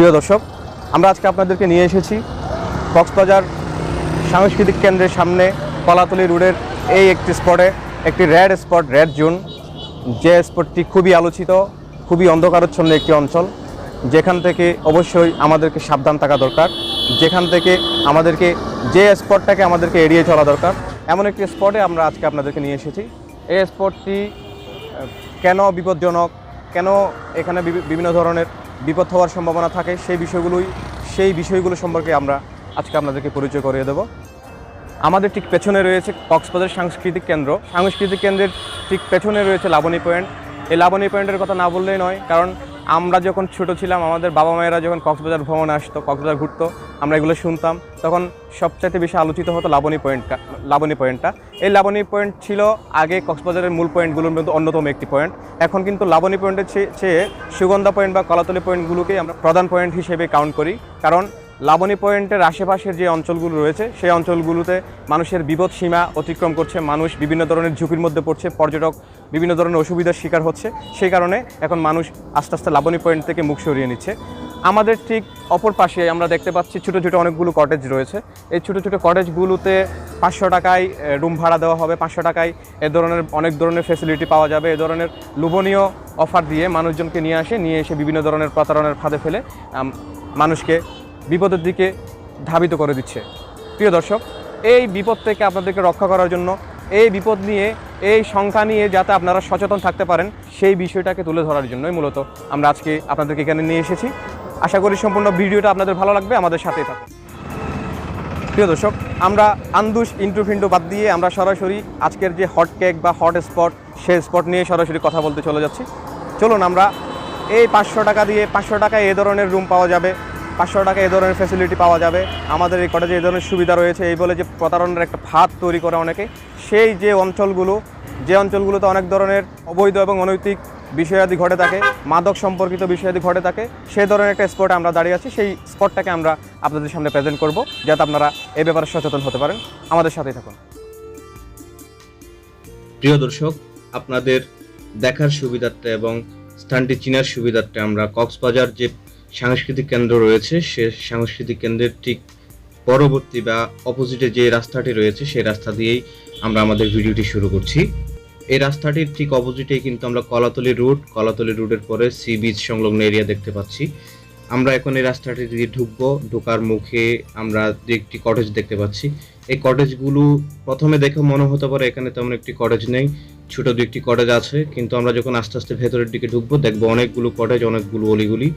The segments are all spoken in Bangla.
প্রিয় দর্শক, আমরা আজকে আপনাদেরকে নিয়ে এসেছি কক্সবাজার সাংস্কৃতিক কেন্দ্রের সামনে কলাতলি রোডের এই একটি স্পটে একটি রেড স্পট রেড জোন যে স্পটটি খুবই আলোচিত, খুবই অন্ধকারচ্ছন্ন একটি অঞ্চল। যেখান থেকে অবশ্যই আমাদেরকে সাবধান থাকা দরকার। যেখান থেকে আমাদেরকে, যে স্পটটাকে আমাদেরকে এড়িয়ে চলা দরকার। এমন একটি স্পটে আমরা আজকে আপনাদেরকে নিয়ে এসেছি। এই স্পটটি কেন বিপজ্জনক, কেন এখানে বিভিন্ন ধরনের বিপদ হওয়ার সম্ভাবনা থাকে, সেই বিষয়গুলোই, সেই বিষয়গুলো সম্পর্কে আমরা আজকে আপনাদেরকে পরিচয় করিয়ে দেব। আমাদের ঠিক পেছনে রয়েছে কক্সবাজার সাংস্কৃতিক কেন্দ্র। সাংস্কৃতিক কেন্দ্রের ঠিক পেছনে রয়েছে লাবণী পয়েন্ট। এই লাবণী পয়েন্টের কথা না বললেই নয়, কারণ আমরা যখন ছোট ছিলাম, আমাদের বাবা মায়েরা যখন কক্সবাজার ভ্রমণে আসতো, কক্সবাজার ঘুরতো, আমরা এগুলো শুনতাম। তখন সবচাইতে বেশি আলোচিত হতো লাবণী পয়েন্টটা লাবণী পয়েন্টটা এই লাবণী পয়েন্ট ছিল আগে কক্সবাজারের মূল পয়েন্টগুলোর মধ্যে অন্যতম একটি পয়েন্ট এখন কিন্তু লাবণী পয়েন্টের চেয়ে- সুগন্ধা পয়েন্ট বা কলাতলি পয়েন্টগুলোকে আমরা প্রধান পয়েন্ট হিসেবে কাউন্ট করি। কারণ লাবণী পয়েন্টের আশেপাশের যে অঞ্চলগুলো রয়েছে, সেই অঞ্চলগুলোতে মানুষের বিপদ সীমা অতিক্রম করছে, মানুষ বিভিন্ন ধরনের ঝুঁকির মধ্যে পড়ছে, পর্যটক বিভিন্ন ধরনের অসুবিধার শিকার হচ্ছে। সেই কারণে এখন মানুষ আস্তে আস্তে লাবণী পয়েন্ট থেকে মুখ সরিয়ে নিচ্ছে। আমাদের ঠিক অপর পাশে আমরা দেখতে পাচ্ছি ছোটো ছোটো অনেকগুলো কটেজ রয়েছে। এই ছোটো ছোটো কটেজগুলোতে পাঁচশো টাকায় রুম ভাড়া দেওয়া হবে। পাঁচশো টাকায় এ ধরনের, অনেক ধরনের ফেসিলিটি পাওয়া যাবে। এ ধরনের লোভনীয় অফার দিয়ে মানুষজনকে নিয়ে আসে, নিয়ে এসে বিভিন্ন ধরনের প্রতারণার ফাঁদে ফেলে মানুষকে বিপদের দিকে ধাবিত করে দিচ্ছে। প্রিয় দর্শক, এই বিপদ থেকে আপনাদেরকে রক্ষা করার জন্য এই বিপদ নিয়ে, এই সংখ্যা নিয়ে যাতে আপনারা সচেতন থাকতে পারেন, সেই বিষয়টাকে তুলে ধরার জন্যই মূলত আমরা আজকে আপনাদেরকে এখানে নিয়ে এসেছি। আশা করি সম্পূর্ণ ভিডিওটা আপনাদের ভালো লাগবে, আমাদের সাথেই থাকুন। প্রিয় দর্শক, আমরা আন্দুশ ইন্টু ফিন্টু বাদ দিয়ে আমরা সরাসরি আজকের যে হট কেক বা হট স্পট সেই স্পট নিয়ে সরাসরি কথা বলতে চলে যাচ্ছি। চলুন আমরা এই পাঁচশো টাকা দিয়ে, পাঁচশো টাকায় এ ধরনের রুম পাওয়া যাবে। পাঁচশো টাকা এই ধরনের ফ্যাসিলিটি পাওয়া যাবে। আমাদের এই কটেজে এই ধরনের সুবিধা রয়েছে। এই বলে যে প্রতারণার একটা ফাঁদ তৈরি করে অনেকে। সেই যে অঞ্চলগুলো, যে অঞ্চলগুলোতে অনেক ধরনের অবৈধ এবং অনৈতিক বিষয়াদি ঘটে থাকে, মাদক সম্পর্কিত বিষয়াদি ঘটে থাকে সেই ধরনের একটা স্পটে আমরা দাঁড়িয়ে আছি। সেই স্পটটাকে আমরা আপনাদের সামনে প্রেজেন্ট করব, যাতে আপনারা এই ব্যাপারে সচেতন হতে পারেন। আমাদের সাথেই থাকুন। প্রিয় দর্শক, আপনাদের দেখার সুবিধার্থে এবং স্থানটি চিনার সুবিধার্থে আমরা কক্সবাজার যে সাংস্কৃতিক কেন্দ্র রয়েছে, সে সাংস্কৃতিক কেন্দ্রের ঠিক পরবর্তী বা অপোজিটে যে রাস্তাটি রয়েছে, সেই রাস্তা দিয়েই আমরা আমাদের ভিডিওটি শুরু করছি। এই রাস্তাটির ঠিক অপোজিটেই কিন্তু আমরা কলাতলি রুট কলাতলি রুটের পরে সি বিচ সংলগ্ন এরিয়া দেখতে পাচ্ছি। আমরা এখন এই রাস্তাটি দিয়ে ঢুকবো, ঢোকার মুখে আমরা দু একটি কটেজ দেখতে পাচ্ছি। এই কটেজগুলো প্রথমে দেখে মনে হতে পারে এখানে তেমন একটি কটেজ নেই, ছোট দু একটি কটেজ আছে, কিন্তু আমরা যখন আস্তে আস্তে ভেতরের দিকে ঢুকবো, দেখব অনেকগুলো কটেজ অনেকগুলো অলিগুলি।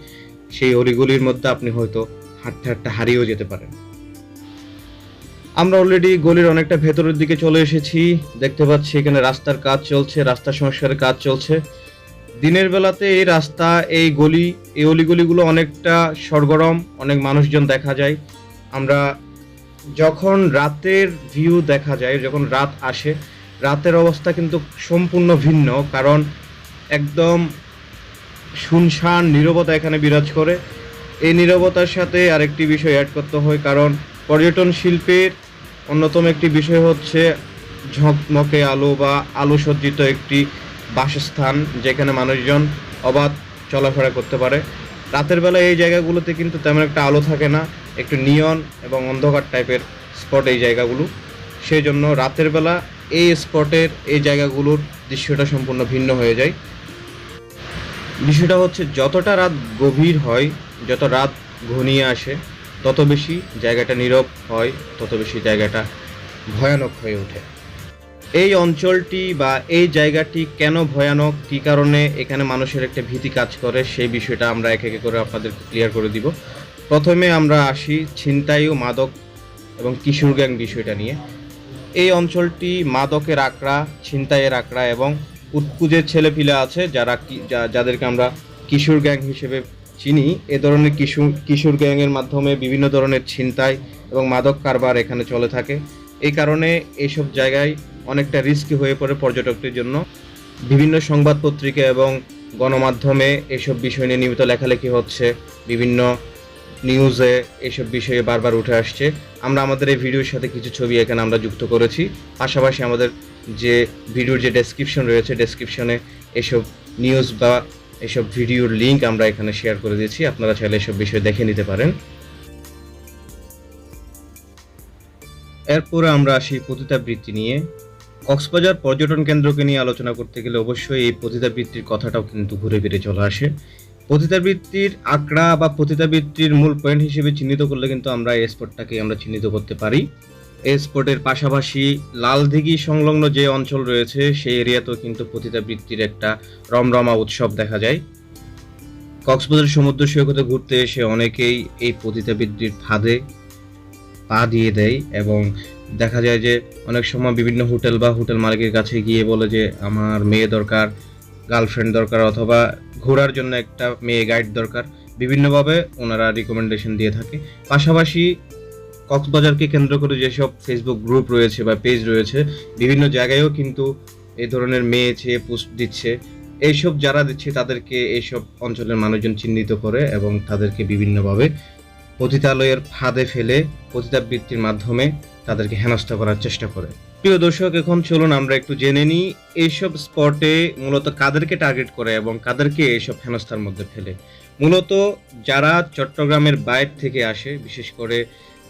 সেই অলিগুলির মধ্যে আপনি হয়তো হাঁটতে হাঁটতে হারিয়েও যেতে পারেন। আমরা অলরেডি গলির অনেকটা ভেতরের দিকে চলে এসেছি। দেখতে পাচ্ছি এখানে রাস্তার কাজ চলছে, রাস্তা সংস্কারের কাজ চলছে। দিনের বেলাতে এই রাস্তা, এই গলি, এই অলিগলিগুলো অনেকটা সরগরম, অনেক মানুষজন দেখা যায়। আমরা যখন রাতের ভিউ দেখা যায়, যখন রাত আসে, রাতের অবস্থা কিন্তু সম্পূর্ণ ভিন্ন, কারণ একদম শুনশান, নীরবতা এখানে বিরাজ করে। এই নীরবতার সাথে আরেকটি বিষয় অ্যাড করতে হয়, কারণ পর্যটন শিল্পের অন্যতম একটি বিষয় হচ্ছে ঝকমকে আলো বা আলো সজ্জিত একটি বাসস্থান, যেখানে মানুষজন অবাধ চলাফেরা করতে পারে। রাতের বেলা এই জায়গাগুলোতে কিন্তু তেমন একটা আলো থাকে না, একটু নিয়ন এবং অন্ধকার টাইপের স্পট এই জায়গাগুলো। সেই জন্য রাতের বেলা এই স্পটের এই জায়গাগুলোর দৃশ্যটা সম্পূর্ণ ভিন্ন হয়ে যায়। বিষয়টা হচ্ছে যতটা রাত গভীর হয়, যত রাত ঘনিয়ে আসে, তত বেশি জায়গাটা নীরব হয়, তত বেশি জায়গাটা ভয়ানক হয়ে ওঠে। এই অঞ্চলটি বা এই জায়গাটি কেন ভয়ানক, কী কারণে এখানে মানুষের একটা ভীতি কাজ করে, সেই বিষয়টা আমরা এক একে করে আপনাদের ক্লিয়ার করে দিব। প্রথমে আমরা আসি ছিনতাই ও মাদক এবং কিশোর গ্যাং বিষয়টা নিয়ে। এই অঞ্চলটি মাদকের আঁকড়া, ছিনতাইয়ের আঁকড়া এবং উৎকুজের ছেলেপিলে আছে, যারা যাদেরকে আমরা কিশোর গ্যাং হিসেবে চিনি। এ ধরনের কিশোর কিশোর গ্যাংয়ের মাধ্যমে বিভিন্ন ধরনের ছিনতাই এবং মাদক কারবার এখানে চলে থাকে। এই কারণে এইসব জায়গায় অনেকটা রিস্কি হয়ে পড়ে পর্যটকদের জন্য। বিভিন্ন সংবাদ পত্রিকা এবং গণমাধ্যমে এসব বিষয় নিয়ে নিয়মিত লেখালেখি হচ্ছে। বিভিন্ন নিউজে এসব বিষয়ে বারবার উঠে আসছে। আমরা আমাদের এই ভিডিওর সাথে কিছু ছবি এখানে আমরা যুক্ত করেছি। পাশাপাশি আমাদের যে ভিডিওর যে ডেসক্রিপশন রয়েছে ডেসক্রিপশনে এসব নিউজ বা এসব ভিডিওর লিংক আমরা এখানে শেয়ার করে দিয়েছি। আপনারা চাইলে এসব বিষয় দেখে নিতে পারেন। এরপরে আমরা আসি পতিতাবৃত্তি নিয়ে। কক্সবাজার পর্যটন কেন্দ্রকে নিয়ে আলোচনা করতে গেলে অবশ্যই এই পতিতাবৃত্তির কথাটাও কিন্তু ঘুরে ফিরে চলে আসে। পতিতাবৃত্তির আঁকড়া বা পতিতাবৃত্তির মূল পয়েন্ট হিসেবে চিহ্নিত করলে কিন্তু আমরা এই স্পটটাকে আমরা চিহ্নিত করতে পারি। এই স্পটের পাশাপাশি লালদিঘি সংলগ্ন যে অঞ্চল রয়েছে, সেই এরিয়াতেও কিন্তু পতিতাবৃত্তির একটা রমরমা উৎসব দেখা যায়। কক্সবাজার সমুদ্র সৈকতে ঘুরতে এসে অনেকেই এই পতিতাবৃত্তির ফাঁদে পা দিয়ে দেয় এবং দেখা যায় যে অনেক সময় বিভিন্ন হোটেল বা হোটেল মালিকের কাছে গিয়ে বলে যে, আমার মেয়ে দরকার, গার্লফ্রেন্ড দরকার অথবা ঘোরার জন্য একটা মেয়ে গাইড দরকার। বিভিন্নভাবে ওনারা রিকমেন্ডেশন দিয়ে থাকে। পাশাপাশি কক্সবাজারকে কেন্দ্র করে যেসব ফেসবুক গ্রুপ রয়েছে বা পেজ রয়েছে, বিভিন্ন জায়গায়ও কিন্তু এই ধরনের মেয়ে চেয়ে পোস্ট দিচ্ছে। এইসব যারা দিচ্ছে, তাদেরকে এইসব অঞ্চলের মানুষজন চিহ্নিত করে এবং তাদেরকে বিভিন্নভাবে পতিতালয়ের ফাঁদে ফেলে পতিতাবৃত্তির মাধ্যমে তাদেরকে হেনস্থা করার চেষ্টা করে। প্রিয় দর্শক, এখন চলুন আমরা একটু জেনে নিই এইসব স্পটে মূলত কাদেরকে টার্গেট করে এবং কাদেরকে এইসব হেনস্থার মধ্যে ফেলে। মূলত যারা চট্টগ্রামের বাইরে থেকে আসে, বিশেষ করে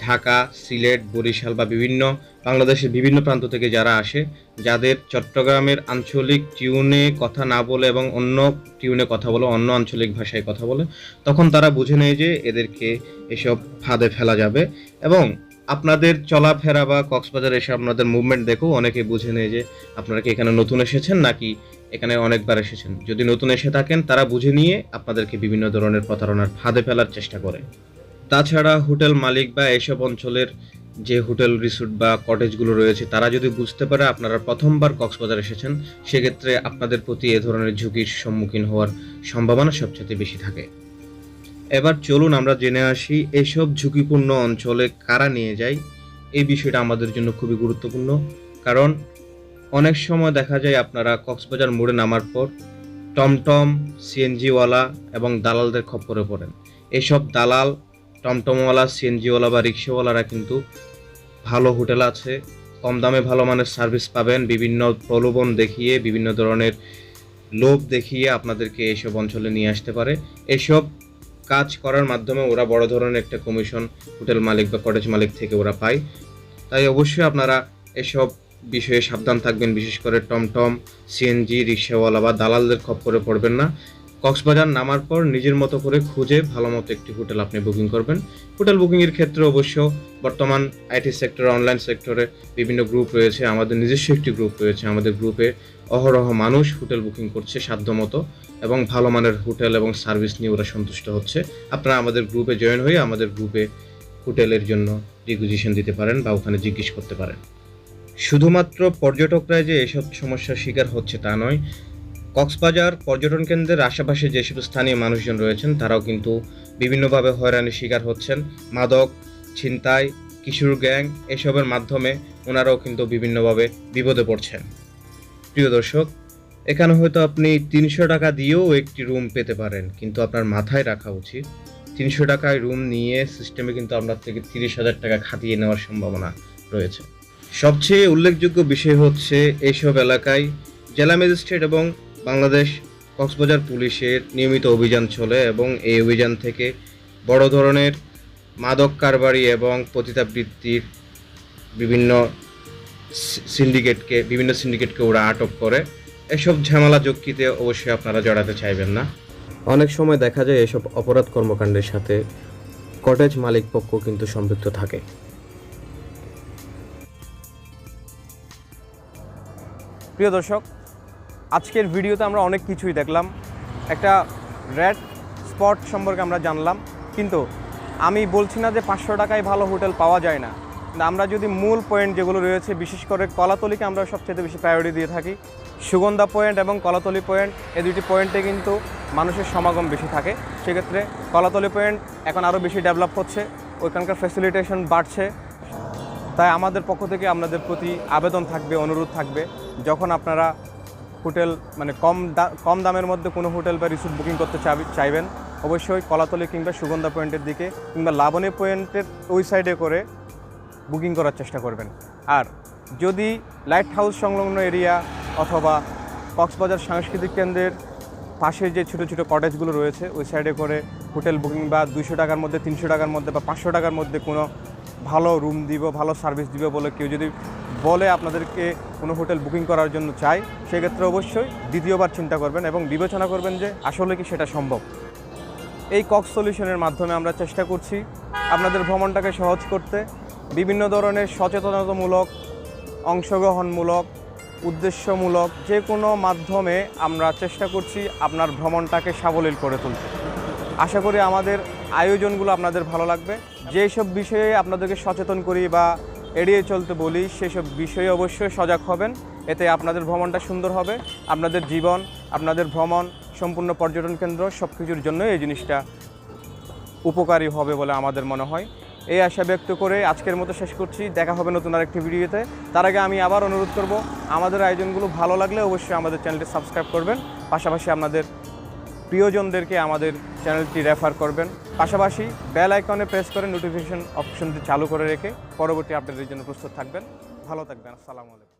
ঢাকা, সিলেট, বরিশাল বা বিভিন্ন বাংলাদেশের বিভিন্ন প্রান্ত থেকে যারা আসে, যাদের চট্টগ্রামের আঞ্চলিক টিউনে কথা না বলে এবং অন্য টিউনে কথা বলে, অন্য আঞ্চলিক ভাষায় কথা বলে, তখন তারা বুঝে নেয় যে এদেরকে এসব ফাঁদে ফেলা যাবে। এবং আপনাদের চলাফেরা বা কক্সবাজার এসে আপনাদের মুভমেন্ট দেখেও অনেকে বুঝে নেয় যে আপনারা কি এখানে নতুন এসেছেন নাকি এখানে অনেকবার এসেছেন। যদি নতুন এসে থাকেন, তারা বুঝে নিয়ে আপনাদেরকে বিভিন্ন ধরনের প্রতারণার ফাঁদে ফেলার চেষ্টা করে। তাছাড়া হোটেল মালিক বা এসব অঞ্চলের যে হোটেল, রিসোর্ট বা কটেজগুলো রয়েছে, তারা যদি বুঝতে পারে আপনারা প্রথমবার কক্সবাজার এসেছেন, সেক্ষেত্রে আপনাদের প্রতি এ ধরনের ঝুঁকির সম্মুখীন হওয়ার সম্ভাবনা সবচেয়ে বেশি থাকে। এবার চলুন আমরা জেনে আসি, এসব ঝুঁকিপূর্ণ অঞ্চলে কারা নিয়ে যায়? এই বিষয়টা আমাদের জন্য খুবই গুরুত্বপূর্ণ, কারণ অনেক সময় দেখা যায় আপনারা কক্সবাজার মোড়ে নামার পর টমটম, সিএনজিওয়ালা এবং দালালদের খপ্পরে পড়েন। এসব দালাল টমটমওয়ালা, সিএনজিওয়ালা বা রিক্সাওয়ালারা কিন্তু ভালো হোটেল আছে। কম দামে ভালো মানের সার্ভিস পাবেন, বিভিন্ন প্রলোভন দেখিয়ে, বিভিন্ন ধরনের লোভ দেখিয়ে আপনাদেরকে এসব অঞ্চলে নিয়ে আসতে পারে। এসব কাজ করার মাধ্যমে ওরা বড় ধরনের একটা কমিশন হোটেল মালিক বা কটেজ মালিক থেকে ওরা পায়। তাই অবশ্যই আপনারা এসব বিষয়ে সাবধান থাকবেন, বিশেষ করে টমটম, সিএনজি, রিক্সাওয়ালা বা দালালদের খপ্পরে পড়বেন না। কক্সবাজার নামার পর নিজের মতো করে খুঁজে ভালো মতো একটি হোটেল আপনি বুকিং করবেন। হোটেল বুকিংয়ের ক্ষেত্রে অবশ্য বর্তমান আইটি সেক্টর, অনলাইন সেক্টরে বিভিন্ন গ্রুপ রয়েছে, আমাদের নিজস্ব একটি গ্রুপ রয়েছে, আমাদের গ্রুপে অহরহ মানুষ হোটেল বুকিং করছে সাধ্যমতো এবং ভালো মানের হোটেল এবং সার্ভিস নিয়ে ওরা সন্তুষ্ট হচ্ছে। আপনারা আমাদের গ্রুপে জয়েন হয়ে আমাদের গ্রুপে হোটেলের জন্য রিকুইজিশন দিতে পারেন বা ওখানে জিজ্ঞেস করতে পারেন। শুধুমাত্র পর্যটকরাই যে এসব সমস্যার শিকার হচ্ছে তা নয় কক্সবাজার পর্যটন কেন্দ্রের আশেপাশে যেসব স্থানীয় মানুষজন রয়েছেন, তারাও কিন্তু বিভিন্নভাবে হয়রানির শিকার হচ্ছেন। মাদক, ছিনতাই, কিশোর গ্যাং এসবের মাধ্যমে ওনারাও কিন্তু বিভিন্নভাবে বিপদে পড়ছেন। প্রিয় দর্শক, এখানে হয়তো আপনি তিনশো টাকা দিয়েও একটি রুম পেতে পারেন, কিন্তু আপনার মাথায় রাখা উচিত। তিনশো টাকায় রুম নিয়ে সিস্টেমে কিন্তু আপনার থেকে তিরিশ হাজার টাকা খাটিয়ে নেওয়ার সম্ভাবনা রয়েছে। সবচেয়ে উল্লেখযোগ্য বিষয় হচ্ছে এইসব এলাকায় জেলা ম্যাজিস্ট্রেট এবং বাংলাদেশ কক্সবাজার পুলিশের নিয়মিত অভিযান চলে এবং এই অভিযান থেকে বড় ধরনের মাদক কারবারি এবং পতিতাবৃত্তির বিভিন্ন সিন্ডিকেটকে বিভিন্ন সিন্ডিকেটকে ওরা আটক করে। এসব ঝামেলা যুক্তিতে অবশ্যই আপনারা জড়াতে চাইবেন না। অনেক সময় দেখা যায় এসব অপরাধ কর্মকাণ্ডের সাথে কটেজ মালিক পক্ষ কিন্তু সম্পৃক্ত থাকে। প্রিয় দর্শক আজকের ভিডিওতে আমরা অনেক কিছুই দেখলাম। একটা রেড স্পট সম্পর্কে আমরা জানলাম। কিন্তু আমি বলছি না যে পাঁচশো টাকায় ভালো হোটেল পাওয়া যায় না। আমরা যদি মূল পয়েন্ট যেগুলো রয়েছে, বিশেষ করে কলাতলিকে আমরা সবচেয়ে বেশি প্রায়োরিটি দিয়ে থাকি। সুগন্ধা পয়েন্ট এবং কলাতলি পয়েন্ট এই দুটি পয়েন্টে কিন্তু মানুষের সমাগম বেশি থাকে। সেক্ষেত্রে কলাতলি পয়েন্ট এখন আরও বেশি ডেভেলপ হচ্ছে, ওইখানকার ফ্যাসিলিটেশন বাড়ছে। তাই আমাদের পক্ষ থেকে আপনাদের প্রতি আবেদন থাকবে, অনুরোধ থাকবে। যখন আপনারা হোটেল মানে কম কম দামের মধ্যে কোনো হোটেল বা রিসোর্ট বুকিং করতে চাইবেন, অবশ্যই কলাতলি কিংবা সুগন্ধা পয়েন্টের দিকে কিংবা লাবণী পয়েন্টের ওই সাইডে করে বুকিং করার চেষ্টা করবেন। আর যদি লাইট হাউস সংলগ্ন এরিয়া অথবা কক্সবাজার সাংস্কৃতিক কেন্দ্রের পাশে যে ছোটো ছোটো কটেজগুলো রয়েছে, ওই সাইডে করে হোটেল বুকিং বা দুইশো টাকার মধ্যে, তিনশো টাকার মধ্যে বা পাঁচশো টাকার মধ্যে কোনো ভালো রুম দিব, ভালো সার্ভিস দিব বলে কেউ যদি বলে আপনাদেরকে কোনো হোটেল বুকিং করার জন্য চাই, সেক্ষেত্রে অবশ্যই দ্বিতীয়বার চিন্তা করবেন এবং বিবেচনা করবেন যে আসলে কি সেটা সম্ভব। এই কক্স সলিউশনের মাধ্যমে আমরা চেষ্টা করছি আপনাদের ভ্রমণটাকে সহজ করতে, বিভিন্ন ধরনের সচেতনতামূলক, অংশগ্রহণমূলক, উদ্দেশ্যমূলক যে কোনো মাধ্যমে আমরা চেষ্টা করছি আপনার ভ্রমণটাকে সাবলীল করে তুলতে। আশা করি আমাদের আয়োজনগুলো আপনাদের ভালো লাগবে। যেসব বিষয়ে আপনাদেরকে সচেতন করি বা এড়িয়ে চলতে বলি, সেসব বিষয়ে অবশ্যই সজাগ হবেন। এতে আপনাদের ভ্রমণটা সুন্দর হবে, আপনাদের জীবন, আপনাদের ভ্রমণ, সম্পূর্ণ পর্যটন কেন্দ্র সব কিছুর জন্য এই জিনিসটা উপকারী হবে বলে আমাদের মনে হয়। এই আশা ব্যক্ত করে আজকের মতো শেষ করছি, দেখা হবে নতুন আরেকটি ভিডিওতে। তার আগে আমি আবার অনুরোধ করব, আমাদের আয়োজনগুলো ভালো লাগলে অবশ্যই আমাদের চ্যানেলটি সাবস্ক্রাইব করবেন, পাশাপাশি আপনাদের প্রিয়জনদেরকে আমাদের চ্যানেলটি রেফার করবেন। পাশাপাশি বেল আইকনে প্রেস করে নোটিফিকেশন অপশনটি চালু করে রেখে পরবর্তী আপডেটের জন্য প্রস্তুত থাকবেন। ভালো থাকবেন, আসসালামু আলাইকুম।